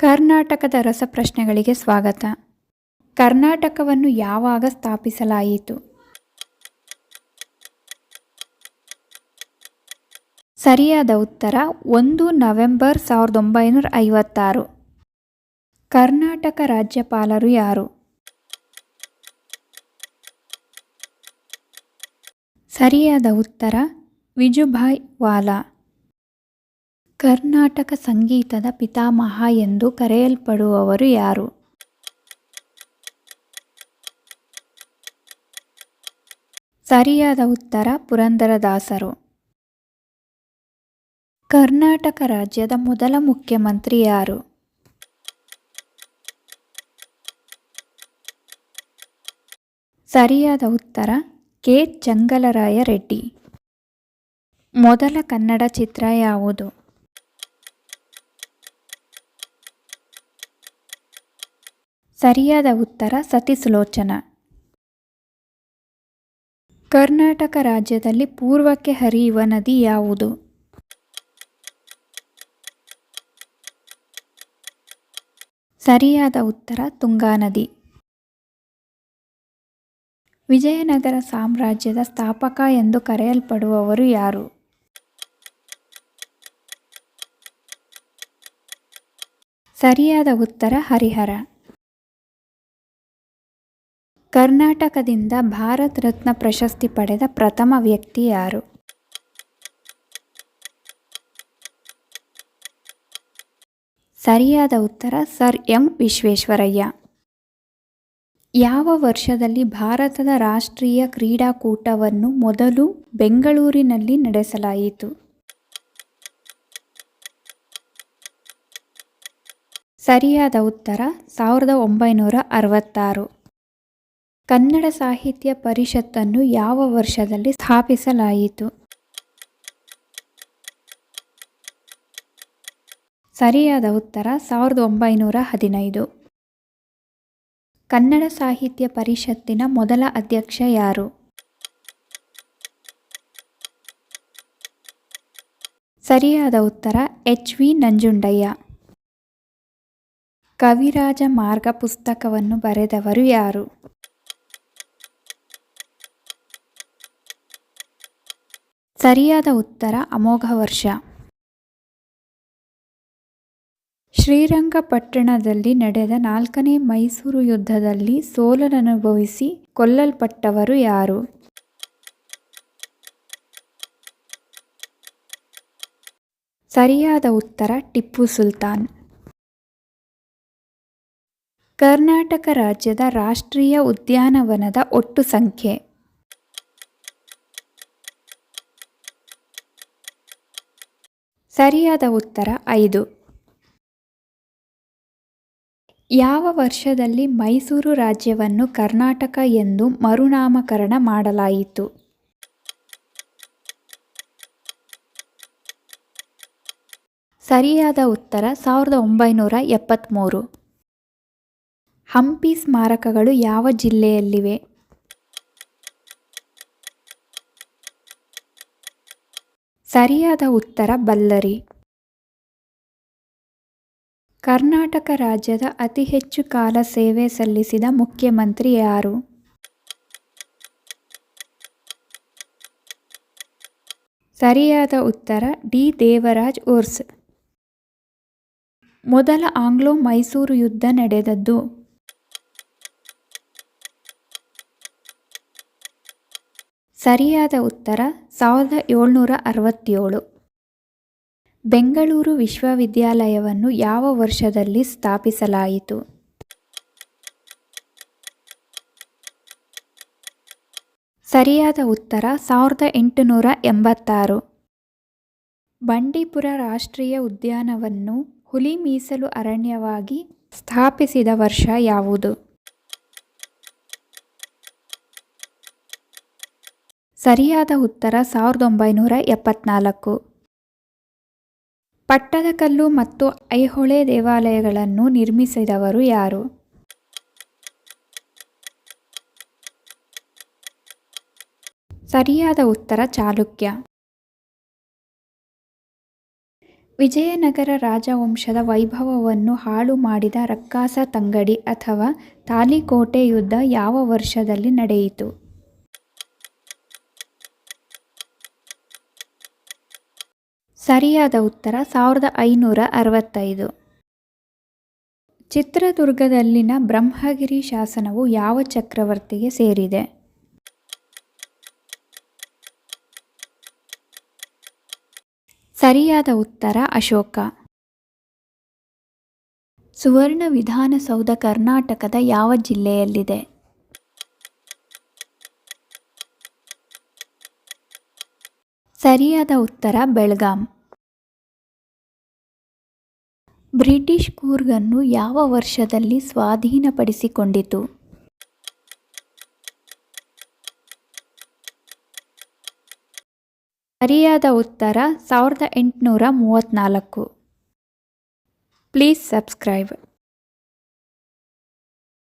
ಕರ್ನಾಟಕದ ರಸಪ್ರಶ್ನೆಗಳಿಗೆ ಸ್ವಾಗತ. ಕರ್ನಾಟಕವನ್ನು ಯಾವಾಗ ಸ್ಥಾಪಿಸಲಾಯಿತು? ಸರಿಯಾದ ಉತ್ತರ, ಒಂದು ನವೆಂಬರ್ ಸಾವಿರದ ಒಂಬೈನೂರ ಐವತ್ತಾರು. ಕರ್ನಾಟಕ ರಾಜ್ಯಪಾಲರು ಯಾರು? ಸರಿಯಾದ ಉತ್ತರ, ವಿಜುಭಾಯ್ ವಾಲಾ. ಕರ್ನಾಟಕ ಸಂಗೀತದ ಪಿತಾಮಹ ಎಂದು ಕರೆಯಲ್ಪಡುವವರು ಯಾರು? ಸರಿಯಾದ ಉತ್ತರ ಪುರಂದರದಾಸರು. ಕರ್ನಾಟಕ ರಾಜ್ಯದ ಮೊದಲ ಮುಖ್ಯಮಂತ್ರಿ ಯಾರು? ಸರಿಯಾದ ಉತ್ತರ ಕೆ. ಚಂಗಲರಾಯ ರೆಡ್ಡಿ ಮೊದಲ ಕನ್ನಡ ಚಿತ್ರ ಯಾವುದು? ಸರಿಯಾದ ಉತ್ತರ ಸತಿಸುಲೋಚನ ಕರ್ನಾಟಕ ರಾಜ್ಯದಲ್ಲಿ ಪೂರ್ವಕ್ಕೆ ಹರಿಯುವ ನದಿ ಯಾವುದು? ಸರಿಯಾದ ಉತ್ತರ ತುಂಗಾ ನದಿ. ವಿಜಯನಗರ ಸಾಮ್ರಾಜ್ಯದ ಸ್ಥಾಪಕ ಎಂದು ಕರೆಯಲ್ಪಡುವವರು ಯಾರು? ಸರಿಯಾದ ಉತ್ತರ ಹರಿಹರ. ಕರ್ನಾಟಕದಿಂದ ಭಾರತ್ ರತ್ನ ಪ್ರಶಸ್ತಿ ಪಡೆದ ಪ್ರಥಮ ವ್ಯಕ್ತಿ ಯಾರು? ಸರಿಯಾದ ಉತ್ತರ ಸರ್ ಎಂ ವಿಶ್ವೇಶ್ವರಯ್ಯ. ಯಾವ ವರ್ಷದಲ್ಲಿ ಭಾರತದ ರಾಷ್ಟ್ರೀಯ ಕ್ರೀಡಾಕೂಟವನ್ನು ಮೊದಲು ಬೆಂಗಳೂರಿನಲ್ಲಿ ನಡೆಸಲಾಯಿತು? ಸರಿಯಾದ ಉತ್ತರ ಸಾವಿರದ ಒಂಬೈನೂರ ಅರವತ್ತಾರು. ಕನ್ನಡ ಸಾಹಿತ್ಯ ಪರಿಷತ್ತನ್ನು ಯಾವ ವರ್ಷದಲ್ಲಿ ಸ್ಥಾಪಿಸಲಾಯಿತು? ಸರಿಯಾದ ಉತ್ತರ ಸಾವಿರದ ಒಂಬೈನೂರ ಹದಿನೈದು. ಕನ್ನಡ ಸಾಹಿತ್ಯ ಪರಿಷತ್ತಿನ ಮೊದಲ ಅಧ್ಯಕ್ಷ ಯಾರು? ಸರಿಯಾದ ಉತ್ತರ ಎಚ್ ವಿ ನಂಜುಂಡಯ್ಯ. ಕವಿರಾಜ ಮಾರ್ಗ ಪುಸ್ತಕವನ್ನು ಬರೆದವರು ಯಾರು? ಸರಿಯಾದ ಉತ್ತರ ಅಮೋಘ ವರ್ಷ ಶ್ರೀರಂಗಪಟ್ಟಣದಲ್ಲಿ ನಡೆದ ನಾಲ್ಕನೇ ಮೈಸೂರು ಯುದ್ಧದಲ್ಲಿ ಸೋಲನನುಭವಿಸಿ ಕೊಲ್ಲಲ್ಪಟ್ಟವರು ಯಾರು? ಸರಿಯಾದ ಉತ್ತರ ಟಿಪ್ಪು ಸುಲ್ತಾನ್. ಕರ್ನಾಟಕ ರಾಜ್ಯದ ರಾಷ್ಟ್ರೀಯ ಉದ್ಯಾನವನದ ಒಟ್ಟು ಸಂಖ್ಯೆ. ಸರಿಯಾದ ಉತ್ತರ ಐದು. ಯಾವ ವರ್ಷದಲ್ಲಿ ಮೈಸೂರು ರಾಜ್ಯವನ್ನು ಕರ್ನಾಟಕ ಎಂದು ಮರುನಾಮಕರಣ ಮಾಡಲಾಯಿತು? ಸರಿಯಾದ ಉತ್ತರ ಸಾವಿರದ ಒಂಬೈನೂರ ಎಪ್ಪತ್ತ್ಮೂರು ಹಂಪಿ ಸ್ಮಾರಕಗಳು ಯಾವ ಜಿಲ್ಲೆಯಲ್ಲಿವೆ? ಸರಿಯಾದ ಉತ್ತರ ಬಲ್ಲರಿ. ಕರ್ನಾಟಕ ರಾಜ್ಯದ ಅತಿ ಹೆಚ್ಚು ಕಾಲ ಸೇವೆ ಸಲ್ಲಿಸಿದ ಮುಖ್ಯಮಂತ್ರಿ ಯಾರು? ಸರಿಯಾದ ಉತ್ತರ ಡಿ. ದೇವರಾಜ್ ಉರ್ಸ್. ಮೊದಲ ಆಂಗ್ಲೋ ಮೈಸೂರು ಯುದ್ಧ ನಡೆದದ್ದು. ಸರಿಯಾದ ಉತ್ತರ ಸಾವಿರದ ಏಳ್ನೂರ ಅರವತ್ತೇಳು. ಬೆಂಗಳೂರು ವಿಶ್ವವಿದ್ಯಾಲಯವನ್ನು ಯಾವ ವರ್ಷದಲ್ಲಿ ಸ್ಥಾಪಿಸಲಾಯಿತು? ಸರಿಯಾದ ಉತ್ತರ ಸಾವಿರದ ಎಂಟುನೂರ ಎಂಬತ್ತಾರು. ಬಂಡೀಪುರ ರಾಷ್ಟ್ರೀಯ ಉದ್ಯಾನವನ್ನು ಹುಲಿ ಮೀಸಲು ಅರಣ್ಯವಾಗಿ ಸ್ಥಾಪಿಸಿದ ವರ್ಷ ಯಾವುದು? ಸರಿಯಾದ ಉತ್ತರ ಸಾವಿರದ ಒಂಬೈನೂರ ಎಪ್ಪತ್ನಾಲ್ಕು. ಪಟ್ಟದಕಲ್ಲು ಮತ್ತು ಐಹೊಳೆ ದೇವಾಲಯಗಳನ್ನು ನಿರ್ಮಿಸಿದವರು ಯಾರು? ಸರಿಯಾದ ಉತ್ತರ ಚಾಲುಕ್ಯ. ವಿಜಯನಗರ ರಾಜವಂಶದ ವೈಭವವನ್ನು ಹಾಳು ಮಾಡಿದ ರಕ್ಕಾಸ ತಂಗಡಿ ಅಥವಾ ತಾಲಿಕೋಟೆ ಯುದ್ಧ ಯಾವ ವರ್ಷದಲ್ಲಿ ನಡೆಯಿತು? ಸರಿಯಾದ ಉತ್ತರ ಸಾವಿರದ ಐನೂರ ಅರವತ್ತೈದು. ಚಿತ್ರದುರ್ಗದಲ್ಲಿನ ಬ್ರಹ್ಮಗಿರಿ ಶಾಸನವು ಯಾವ ಚಕ್ರವರ್ತಿಗೆ ಸೇರಿದೆ? ಸರಿಯಾದ ಉತ್ತರ ಅಶೋಕ. ಸುವರ್ಣ ವಿಧಾನಸೌಧ ಕರ್ನಾಟಕದ ಯಾವ ಜಿಲ್ಲೆಯಲ್ಲಿದೆ? ಸರಿಯಾದ ಉತ್ತರ, ಬೆಳಗಾಂ. ಬ್ರಿಟಿಷ್ ಕೂರ್ಗನ್ನು ಯಾವ ವರ್ಷದಲ್ಲಿ ಸ್ವಾಧೀನಪಡಿಸಿಕೊಂಡಿತು? ಸರಿಯಾದ ಉತ್ತರ, ಸಾವಿರದ ಎಂಟುನೂರ ಮೂವತ್ತ್ನಾಲ್ಕು. Please subscribe.